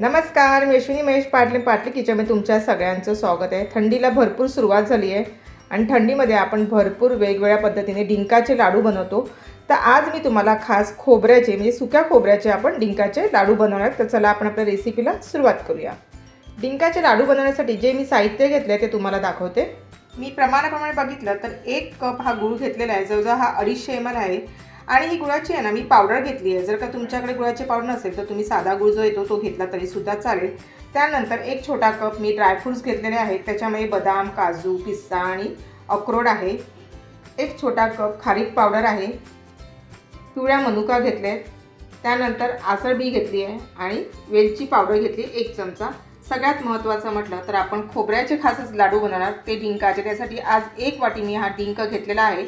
नमस्कार मी अश्विनी महेश पाटले पाटले किचनमध्ये तुमच्या सगळ्यांचं स्वागत आहे. थंडीला भरपूर सुरुवात झाली आहे आणि थंडीमध्ये आपण भरपूर वेगवेगळ्या पद्धतीने डिंकाचे लाडू बनवतो. तर आज मी तुम्हाला खास खोबऱ्याचे म्हणजे सुक्या खोबऱ्याचे आपण डिंकाचे लाडू बनवणार. तर चला आपण आपल्या रेसिपीला सुरुवात करूया. डिंकाचे लाडू बनवण्यासाठी जे मी साहित्य घेतलं आहे ते तुम्हाला दाखवते. मी प्रमाणाप्रमाणे बघितलं तर एक कप हा गूळ घेतलेला आहे. जवळजवळ हा अडीचशे एम एल आहे. आणि ही गुळाची आहे ना मी पावडर घेतली आहे. जर का तुमच्याकडे गुळाची पावडर नसेल तर तुम्ही साधा गुळ जो येतो तो घेतला तरी सुद्धा चालेल. त्यानंतर एक छोटा कप मी ड्रायफ्रूट्स घेतलेले आहेत. त्याच्यामध्ये बदाम काजू पिस्ता आणि अक्रोड आहे. एक छोटा कप खारीक पावडर आहे. पिवळ्या मनुका घेतले त्यानंतर आसळबी घेतली आहे आणि वेलची पावडर घेतली एक चमचा. सगळ्यात महत्त्वाचं म्हटलं तर आपण खोबऱ्याचे खासच लाडू बनवणार. ते डिंकाचे. त्यासाठी आज एक वाटी मी हा डिंक घेतलेला आहे.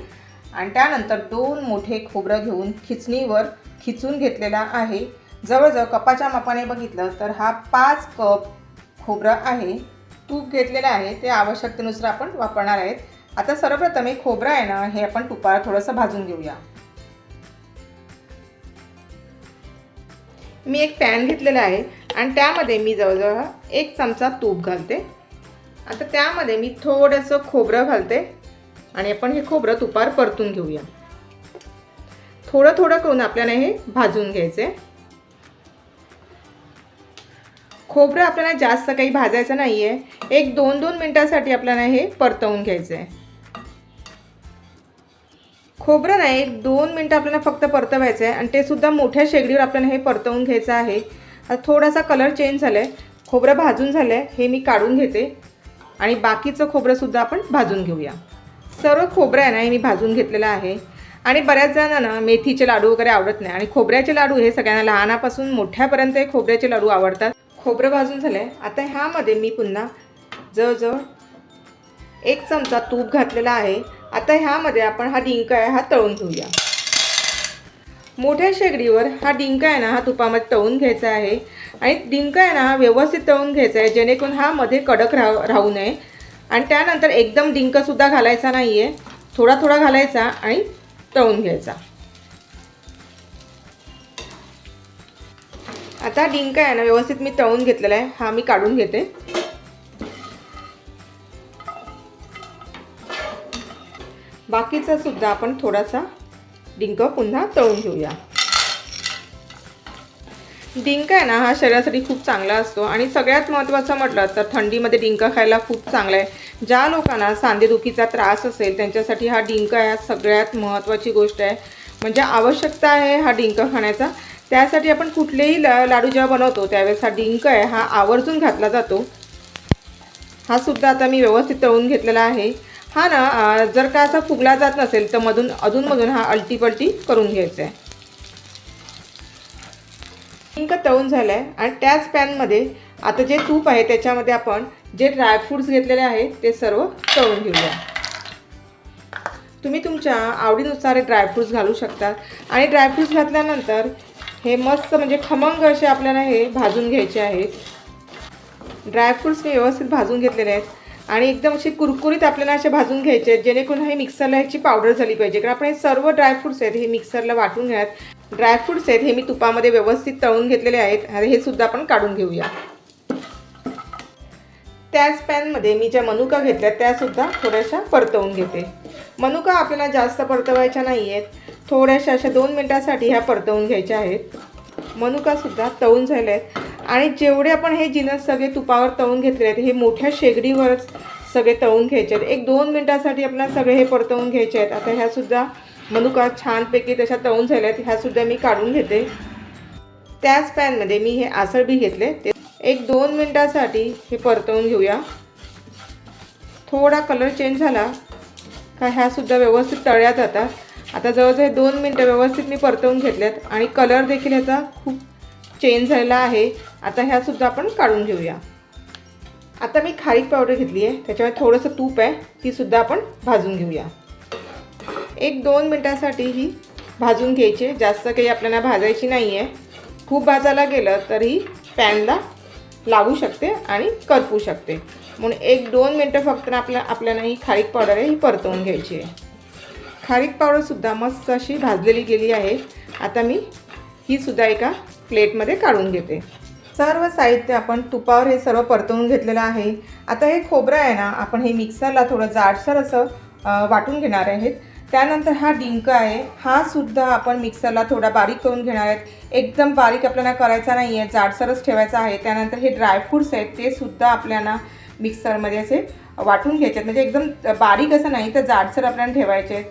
आणि त्यानंतर दोन मोठे खोबरं घेऊन खिचणीवर खिचून घेतलेला आहे. जवळजवळ कपाच्या मापाने बघितलं तर हा पाच कप खोबरं आहे. तूप घेतलेलं आहे. ते आवश्यकतेनुसार आपण वापरणार आहेत. आता सर्वप्रथम हे खोबरं आहे ना हे आपण तुपाला थोडंसं भाजून घेऊया. मी एक पॅन घेतलेला आहे आणि त्यामध्ये मी जवळजवळ एक चमचा तूप घालते. आता त्यामध्ये मी थोडंसं खोबरं घालते. आणि आपण हे खोबरं तुपार परतून घेऊया. थोडं थोडं करून आपल्याला हे भाजून घ्यायचे खोबरं आपल्याला जास्त काही भाजायचं नाही आहे एक दोन दोन मिनटासाठी आपल्याला हे परतवून घ्यायचं आहे खोबरं नाही एक दोन मिनटं आपल्याला फक्त परतवायचं आहे आणि ते सुद्धा मोठ्या शेगडीवर आपल्याला हे परतवून घ्यायचं आहे. आता थोडासा कलर चेंज झाला आहे खोबरं भाजून झालं आहे हे मी काढून घेते. आणि बाकीचं खोबरंसुद्धा आपण भाजून घेऊया. सर्व खोबरं आहे ना हे मी भाजून घेतलेलं आहे. आणि बऱ्याच जणांना मेथीचे लाडू वगैरे आवडत नाही. आणि खोबऱ्याचे लाडू हे सगळ्यांना लहानापासून मोठ्यापर्यंत हे खोबऱ्याचे लाडू आवडतात. खोबरं भाजून झालं आहे आता ह्यामध्ये मी पुन्हा जवळजवळ एक चमचा तूप घातलेला आहे. आता ह्यामध्ये आपण हा डिंक आहे हा तळून घेऊया. मोठ्या शेगडीवर हा डिंक आहे ना हा तुपामध्ये तळून घ्यायचा आहे. आणि डिंक आहे ना हा व्यवस्थित तळून घ्यायचा आहे जेणेकरून हा मध्ये कडक राह राहू नये. आणि त्यानंतर एकदम डिंकसुद्धा घालायचा नाही आहे थोडा थोडा घालायचा आणि तळून घ्यायचा. आता डिंक आहे ना व्यवस्थित मी तळून घेतलेला आहे. हा मी काढून घेते. बाकीचा सुद्धा आपण थोडासा डिंक पुन्हा तळून घेऊया. डिंक आहे ना हा शरीरासाठी खूप चांगला असतो. आणि सगळ्यात महत्त्वाचं म्हटलं तर थंडीमध्ये डिंक खायला खूप चांगला आहे. ज्या लोकांना सांधेदुखीचा त्रास असेल त्यांच्यासाठी हा डिंक या सगळ्यात महत्त्वाची गोष्ट आहे. म्हणजे आवश्यकता आहे हा डिंक खाण्याचा. त्यासाठी आपण कुठलेही ला लाडू जेव्हा बनवतो त्यावेळेस हा डिंक आहे हा आवर्जून घातला जातो. हा सुद्धा आता मी व्यवस्थित तळून घेतलेला आहे. हा ना जर का असा फुगला जात नसेल तर मधून अधूनमधून हा अलटीपलटी करून घ्यायचा आहे. डिंक तळून झालं आहे आणि त्याच पॅनमध्ये आता जे तूप आहे त्याच्यामध्ये आपण जे ड्रायफ्रूट्स घेतलेले आहेत ते सर्व तळून घेऊया. तुम्ही तुमच्या आवडीनुसार ड्रायफ्रूट्स घालू शकता आणि ड्रायफ्रूट्स घातल्यानंतर हे मस्त म्हणजे खमंग असे आपल्याला हे भाजून घ्यायचे आहेत. ड्रायफ्रूट्स मी व्यवस्थित भाजून घेतलेले आहेत. आणि एकदम असे कुरकुरीत आपल्याला असे भाजून घ्यायचे आहेत जेणेकरून हे मिक्सरला ह्याची पावडर झाली पाहिजे. कारण आपण हे सर्व ड्रायफ्रूट्स आहेत हे मिक्सरला वाटून घ्यात ड्रायफ्रूट्स आहेत हे मी तुपामध्ये व्यवस्थित तळून घेतलेले आहेत. आणि हे सुद्धा आपण काढून घेऊया. त्याच पॅनमध्ये मी ज्या मनुका घेतल्या त्यासुद्धा थोड्याशा परतवून घेते. मनुका आपल्याला जास्त परतवायच्या नाही आहेत थोड्याशा अशा दोन मिनटासाठी ह्या परतवून घ्यायच्या आहेत. मनुकासुद्धा तळून झाल्या आहेत. आणि जेवढे आपण हे जिनस सगळे तुपावर तळून घेतले आहेत हे मोठ्या शेगडीवरच सगळे तळून घ्यायचे आहेत. एक दोन मिनटासाठी आपल्याला सगळे हे परतवून घ्यायचे आहेत. आता ह्यासुद्धा मनुका छानपैकी तशा तळून झाल्या आहेत. ह्यासुद्धा मी काढून घेते. त्याच पॅनमध्ये मी हे आसळबी घेतले. ते एक दोन मिनटासाठी हे परतवून घेऊया. थोडा कलर चेंज झाला का ह्यासुद्धा व्यवस्थित तळ्या जातात. आता जवळजवळ दोन मिनटं व्यवस्थित मी परतवून घेतल्यात आणि कलर देखील ह्याचा खूप चेंज झालेला आहे. आता ह्यासुद्धा आपण काढून घेऊया. आता मी खारीक पावडर घेतली आहे त्याच्यामध्ये थोडंसं तूप आहे. तीसुद्धा आपण भाजून घेऊया. एक दोन मिनटासाठी ही भाजून घ्यायची जास्त काही आपल्याला भाजायची नाही आहे खूप भाजायला गेलं तरी पॅनला लागू शकते आणि करपू शकते. म्हणून एक दोन मिनटं फक्त आपल्या आपल्याला ही खारीक पावडर आहे ही परतवून घ्यायची आहे. खारीक पावडरसुद्धा मस्त अशी भाजलेली गेली आहे. आता मी ही सुद्धा एका प्लेटमध्ये काढून घेते. सर्व साहित्य आपण तुपावर हे सर्व परतवून घेतलेलं आहे. आता हे खोबरं आहे ना आपण हे मिक्सरला थोडं जाडसर असं वाटून घेणार आहेत. त्यानंतर हा डिंक आहे. हा सुद्धा आपण मिक्सरला थोडा बारीक करून घेणार आहेत. एकदम बारीक आपल्याला करायचा नाही आहे जाडसरच ठेवायचा आहे. त्यानंतर हे ड्रायफ्रूट्स आहेत ते सुद्धा आपल्याला मिक्सरमध्ये असे वाटून घ्यायचे आहेत. म्हणजे एकदम बारीक असं नाही तर जाडसर आपल्याला ठेवायचे आहेत.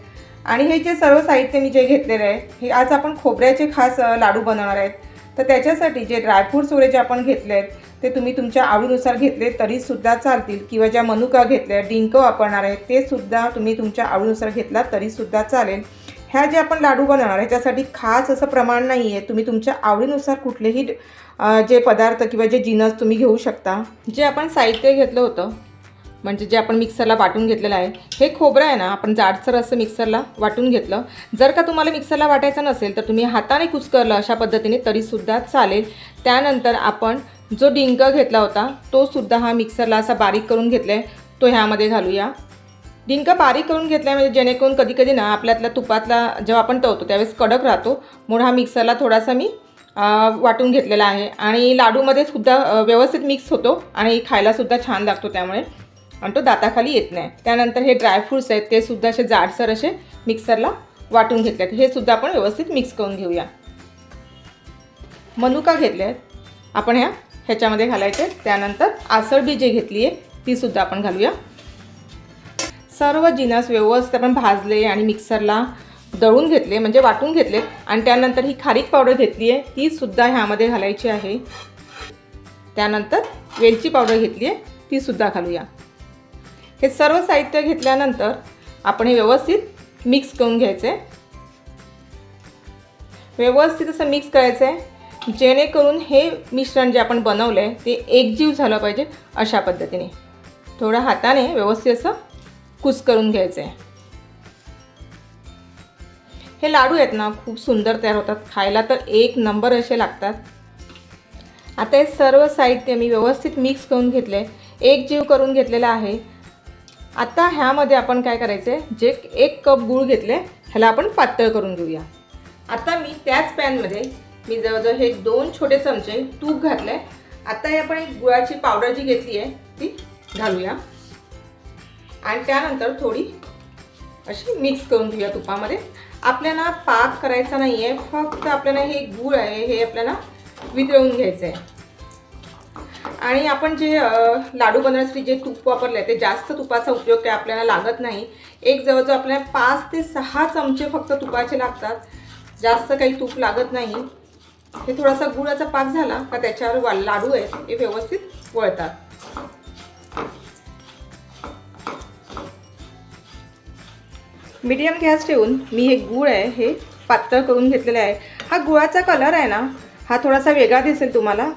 आणि हे जे सर्व साहित्य मी जे घेतलेलं आहे हे आज आपण खोबऱ्याचे खास लाडू बनवणार आहेत. तर त्याच्यासाठी जे ड्रायफ्रूट्स वगैरे जे आपण घेतले आहेत ते तुम्ही तुमच्या आवडीनुसार घेतले तरीसुद्धा चालतील. किंवा ज्या मनुका घेतल्या डिंक वापरणार आहे ते सुद्धा तुम्ही तुमच्या आवडीनुसार घेतला तरीसुद्धा चालेल. ह्या जे आपण लाडू बनवणार ह्याच्यासाठी खास असं प्रमाण नाही आहे तुम्ही तुमच्या आवडीनुसार कुठलेही जे पदार्थ किंवा जे जिनस तुम्ही घेऊ शकता. जे आपण साहित्य घेतलं होतं म्हणजे जे आपण मिक्सरला वाटून घेतलेलं आहे हे खोबरं आहे ना आपण जाडसर असं मिक्सरला वाटून घेतलं. जर का तुम्हाला मिक्सरला वाटायचं नसेल तर तुम्ही हाताने कुचकरलं अशा पद्धतीने तरीसुद्धा चालेल. त्यानंतर आपण जो डिंक घेतला होता तो सुद्धा हा मिक्सरला असा बारीक करून घेतला आहे तो ह्यामध्ये घालूया. डिंक बारीक करून घेतला म्हणजे जेणेकरून कधी कधी ना आपल्यातल्या तुपातला जेव्हा आपण तळतो त्यावेळेस कडक राहतो. म्हणून हा मिक्सरला थोडासा मी वाटून घेतलेला आहे. आणि लाडूमध्ये सुद्धा व्यवस्थित मिक्स होतो आणि खायलासुद्धा छान लागतो त्यामुळे. आणि तो दाताखाली येत नाही. त्यानंतर हे ड्रायफ्रूट्स आहेत ते सुद्धा असे जाडसर असे मिक्सरला वाटून घेतले आहेत हे सुद्धा आपण व्यवस्थित मिक्स करून घेऊया. मनुका घेतले आहेत आपण ह्या ह्याच्यामध्ये घालायचे. त्यानंतर आसळबी जे घेतली आहे तीसुद्धा आपण घालूया. सर्व जिनस व्यवस्थित आपण भाजले आणि मिक्सरला दळून घेतले म्हणजे वाटून घेतले. आणि त्यानंतर ही खारीक पावडर घेतली आहे तीसुद्धा ह्यामध्ये घालायची आहे. त्यानंतर वेलची पावडर घेतली आहे तीसुद्धा घालूया. हे सर्व साहित्य घेतल्यानंतर आपण हे व्यवस्थित मिक्स करून घ्यायचं. आहे व्यवस्थित असं मिक्स करायचं आहे जेणेकरून हे मिश्रण जे आपण बनवलं आहे ते एकजीव झालं पाहिजे अशा पद्धतीने. थोडं हाताने व्यवस्थित असं कुस करून घ्यायचं आहे हे लाडू आहेत ना खूप सुंदर तयार होतात. खायला तर एक नंबर असे लागतात. आता हे सर्व साहित्य मी व्यवस्थित मिक्स करून घेतले एक जीव करून घेतलेला आहे. आता ह्यामध्ये आपण काय करायचं आहे जे एक कप गूळ घेतले ह्याला आपण पातळ करून घेऊया. आता मी त्याच पॅनमध्ये मी जवळजवळ हे दोन छोटे चमचे तूप घातले आता हे आपण एक गुळाची पावडर जी घेतली आहे ती घालूया. आणि त्यानंतर थोडी अशी मिक्स करून घेऊया तुपामध्ये. आपल्याला पाक करायचा नाही आहे फक्त आपल्याला हे गूळ आहे हे आपल्याला वितळवून घ्यायचं आहे आणि आपण जे लाडू बनवण्यासाठी जे तूप वापरलं आहे ते जास्त तुपाचा उपयोग काय आपल्याला लागत नाही. एक जवळजवळ आपल्याला पाच ते सहा चमचे फक्त तुपाचे लागतात. जास्त काही तूप लागत नाही. हे थोडासा गुळाचा पाक झाला का त्याच्यावर लाडू आहेत हे व्यवस्थित वळतात. मीडियम गॅस ठेवून मी हे गूळ आहे हे पातळ करून घेतलेलं आहे. हा गुळाचा कलर आहे ना हा थोडासा वेगळा दिसेल तुम्हाला.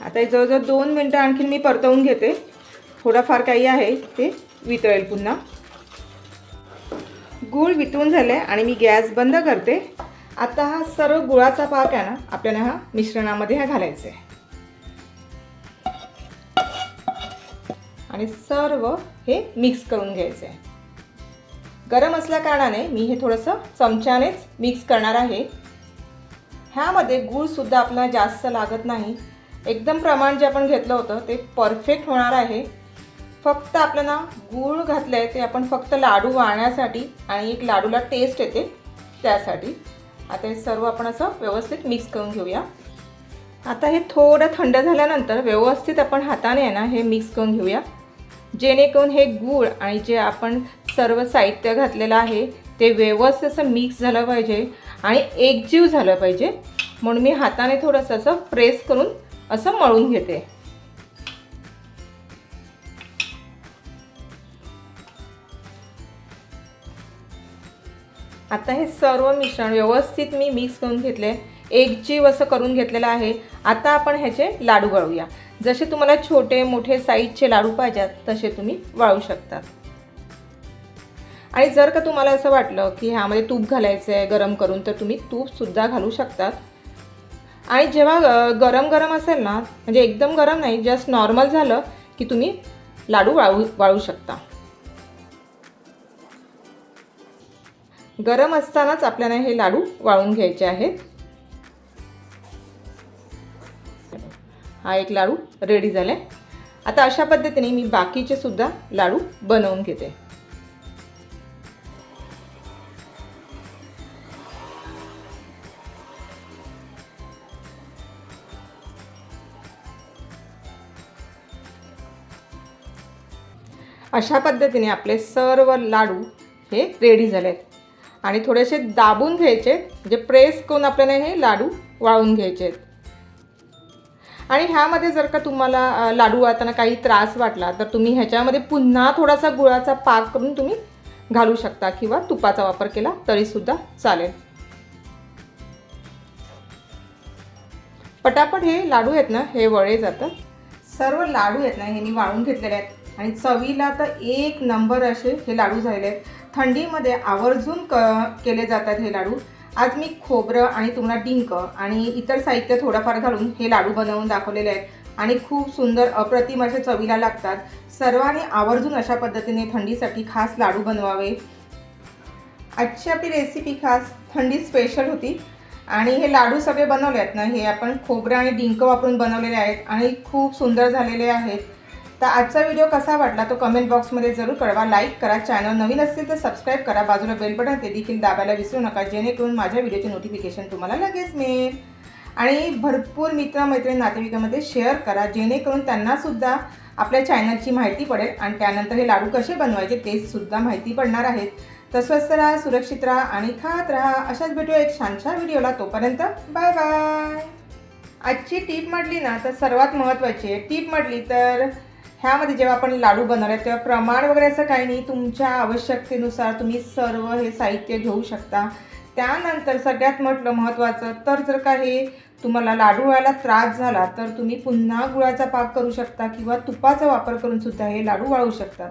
आता जवळजवळ दोन मिनटं आणखीन मी परतवून घेते. थोडाफार काही आहे ते वितळेल पुन्हा. गूळ वितळून झाले आणि मी गॅस बंद करते. आता हा सर्व गुळाचा पाक आहे ना आपल्याला हा मिश्रणामध्ये हा घालायचा आहे. आणि सर्व हे मिक्स करून घ्यायचं आहे. गरम असल्याकारणाने मी हे थोडंसं चमच्यानेच मिक्स करणार आहे. ह्यामध्ये गूळसुद्धा आपल्याला जास्त लागत नाही. एकदम प्रमाण जे आपण घेतलं होतं ते परफेक्ट होणार आहे. फक्त आपल्याला गूळ घातलं आहे ते आपण फक्त लाडू वाळण्यासाठी आणि एक लाडूला टेस्ट येते त्यासाठी आता हे सर्व आपण असं व्यवस्थित मिक्स करून घेऊया. आता हे थोडं थंड झाल्यानंतर व्यवस्थित आपण हाताने आहे ना हे मिक्स करून घेऊया. जेणेकरून हे गूळ आणि जे आपण सर्व साहित्य घातलेलं आहे ते व्यवस्थित असं मिक्स झालं पाहिजे आणि एकजीव झालं पाहिजे. म्हणून मी हाताने थोडंसं असं प्रेस करून असं मळून घेते. आता हे सर्व मिश्रण व्यवस्थित मी मिक्स करून घेतले. एकजीव असं करून घेतलेलं आहे. आता आपण ह्याचे लाडू वळूया जसे तुम्हाला छोटे मोठे साईजचे लाडू पाहिजेत तसे तुम्ही वाळू शकतात आणि जर का तुम्हाला असं वाटलं की ह्यामध्ये तूप घालायचं आहे गरम करून तर तुम्ही तूपसुद्धा घालू शकतात आणि जेव्हा गरम गरम असेल ना म्हणजे एकदम गरम नाही जस्ट नॉर्मल झालं की तुम्ही लाडू वाळू वाळू शकता. गरम असतानाच आपल्याला हे लाडू वाळून घ्यायचे आहेत. हा एक लाडू रेडी झाला आहे आता अशा पद्धतीने मी बाकीचे सुद्धा लाडू बनवून घेते. अशा पद्धतीने आपले सर्व लाडू हे रेडी झाले आहेत आणि थोडेसे दाबून घ्यायचे म्हणजे प्रेस करून आपल्याला हे लाडू वाळून घ्यायचे. आहेत आणि ह्यामध्ये जर का तुम्हाला लाडू वाळताना काही त्रास वाटला तर तुम्ही ह्याच्यामध्ये पुन्हा थोडासा गुळाचा पाक करून तुम्ही घालू शकता किंवा तुपाचा वापर केला तरीसुद्धा चालेल. पटापट हे लाडू आहेत ना हे वळे जातात सर्व लाडू आहेत ना हे मी वाळून घेतलेले आहेत. आणि चवीला तर एक नंबर असे हे लाडू झालेले आहेत. थंडीमध्ये आवर्जून क केले जातात हे लाडू. आज मी खोबरं आणि तुम्हाला डिंक आणि इतर साहित्य थोडंफार घालून हे लाडू बनवून दाखवलेले आहेत. आणि खूप सुंदर अप्रतिम असे चवीला लागतात. सर्वांनी आवर्जून अशा पद्धतीने थंडीसाठी खास लाडू बनवावे. आजची आपली रेसिपी खास थंडी स्पेशल होती. आणि हे लाडू सगळे बनवले आहेत ना हे आपण खोबरं आणि डिंक वापरून बनवलेले आहेत. आणि खूप सुंदर झालेले आहेत. तर आजचा व्हिडिओ कसा वाटला तो कमेंट बॉक्समध्ये जरूर कळवा. लाईक करा. चॅनल नवीन असतील तर सबस्क्राईब करा. बाजूला बेल बटन ते देखील दाबायला विसरू नका. जेणेकरून माझ्या व्हिडिओचे नोटिफिकेशन तुम्हाला लगेच मिळेल. आणि भरपूर मित्रमैत्रिणी नातेवाईकामध्ये शेअर करा. जेणेकरून त्यांनासुद्धा आपल्या चॅनलची माहिती पडेल. आणि त्यानंतर हे लाडू कसे बनवायचे ते सुद्धा माहिती पडणार आहेत तर स्वस्त राहा सुरक्षित राहा आणि खात राहा. अशाच भेटू एक छानशा व्हिडिओला तोपर्यंत बाय बाय आजची टीप म्हटली ना तर सर्वात महत्त्वाची आहे. टीप म्हटली तर ह्यामध्ये जेव्हा आपण लाडू बनवले तेव्हा प्रमाण वगैरे असं काही नाही. तुमच्या आवश्यकतेनुसार तुम्ही सर्व हे साहित्य घेऊ शकता. त्यानंतर सगळ्यात म्हटलं महत्त्वाचं तर जर का हे तुम्हाला लाडू व्हायला त्रास झाला तर तुम्ही पुन्हा गुळाचा पाक करू शकता किंवा तुपाचा वापर करून सुद्धा हे लाडू वाळू शकतात